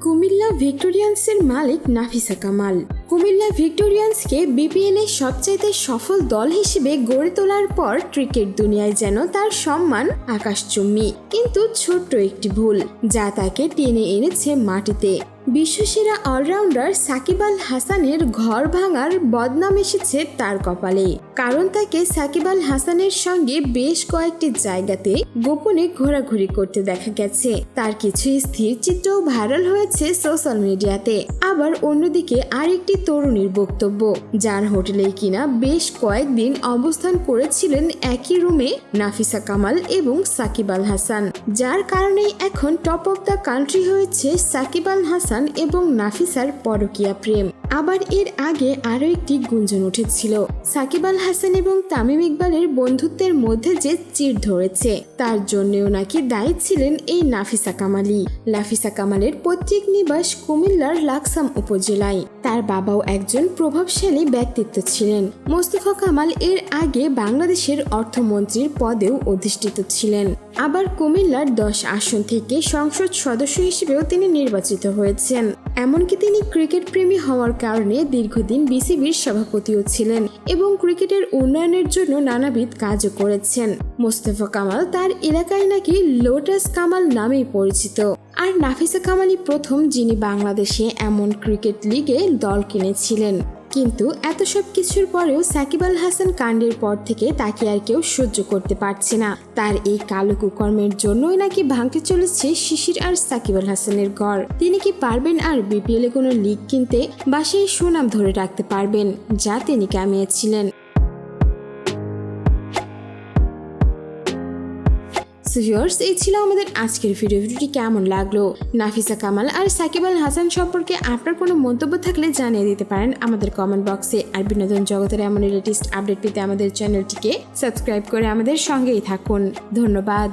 কুমিল্লা ভিক্টোরিয়ান্সের মালিক নাফিসা কামাল। কুমিল্লা ভিক্টোরিয়ান্সকে বিপিএল এর সবচাইতে সফল দল হিসেবে গড়ে তোলার পর ক্রিকেট দুনিয়ায় যেন তার সম্মান আকাশচুম্বী। কিন্তু ছোট্ট একটি ভুল, যা তাকে টেনে এনেছে মাটিতে। বিশ্বসেরা অলরাউন্ডার সাকিব আল হাসানের ঘর ভাঙার বদনাম এসেছে তার কপালে। কারণ তাকে সাকিব আল হাসানের সঙ্গে বেশ কয়েকটি জায়গাতে গোপনে ঘোরাঘুরি করতে দেখা গেছে। তার কিছু স্থির চিত্রও ভাইরাল হয়েছে সোশ্যাল মিডিয়াতে। আবার অন্যদিকে আরেকটি তরুণীর বক্তব্য, যার হোটেলে কিনা বেশ কয়েকদিন অবস্থান করেছিলেন একই রুমে নাফিসা কামাল এবং সাকিব আল হাসান, যার কারণেই এখন টপ অফ দ্য কান্ট্রি হয়েছে সাকিব আল হাসান। এবং নাফিসার পরকীয়া প্রেম। আবার এর আগে আরও একটি গুঞ্জন উঠেছিল। সাকিব আল হাসান এবং তামিম ইকবালের বন্ধুত্বের মধ্যে যে চির ধরেছে, তার জন্যও নাকি দায়ী ছিলেন এই নাফিসা কামালি। লাফিসা কামালের পৈতৃক নিবাস কুমিল্লার লাকসাম উপজেলায়। তার বাবাও একজন প্রভাবশালী ব্যক্তিত্ব ছিলেন। মোস্তফা কামাল এর আগে বাংলাদেশের অর্থমন্ত্রীর পদেও অধিষ্ঠিত ছিলেন। আবার কুমিল্লার দশ আসন থেকে সংসদ সদস্য হিসেবেও তিনি নির্বাচিত হয়েছেন। এমনকি তিনি ক্রিকেট প্রেমী হওয়ার কারণে দীর্ঘদিন বিসিবির সভাপতিও ছিলেন এবং ক্রিকেটের উন্নয়নের জন্য নানাবিধ কাজও করেছেন। মোস্তফা কামাল তার এলাকায় নাকি লোটাস কামাল নামেই পরিচিত। আর নাফিসা কামালই প্রথম যিনি বাংলাদেশে এমন ক্রিকেট লিগে দল কিনেছিলেন। কিন্তু এত সব কিছুর পরেও সাকিব আল হাসান কাণ্ডের পর থেকে তাকে আর কেউ সহ্য করতে পারছে না। তার এই কালো কুকর্মের জন্যই নাকি ভাঙতে চলেছে শিশির আর সাকিব আল হাসানের ঘর। তিনি কি পারবেন আর বিপিএল এ কোনো লিগ কিনতে? বা সেই সুনাম ধরে রাখতে পারবেন, যা তিনি কামিয়েছিলেন। সো ভিউয়ার্স এই ছিল আমাদের আজকের ভিডিও ভিডিওটি কেমন লাগল? নাফিসা কামাল আর সাকিব আল হাসান সম্পর্কে আপনার কোনো মন্তব্য থাকলে জানিয়ে দিতে পারেন আমাদের কমেন্ট বক্সে আর বিনোদন জগতের এমন লেটেস্ট আপডেট পেতে আমাদের চ্যানেলটিকে সাবস্ক্রাইব করে আমাদের সঙ্গেই থাকুন। ধন্যবাদ।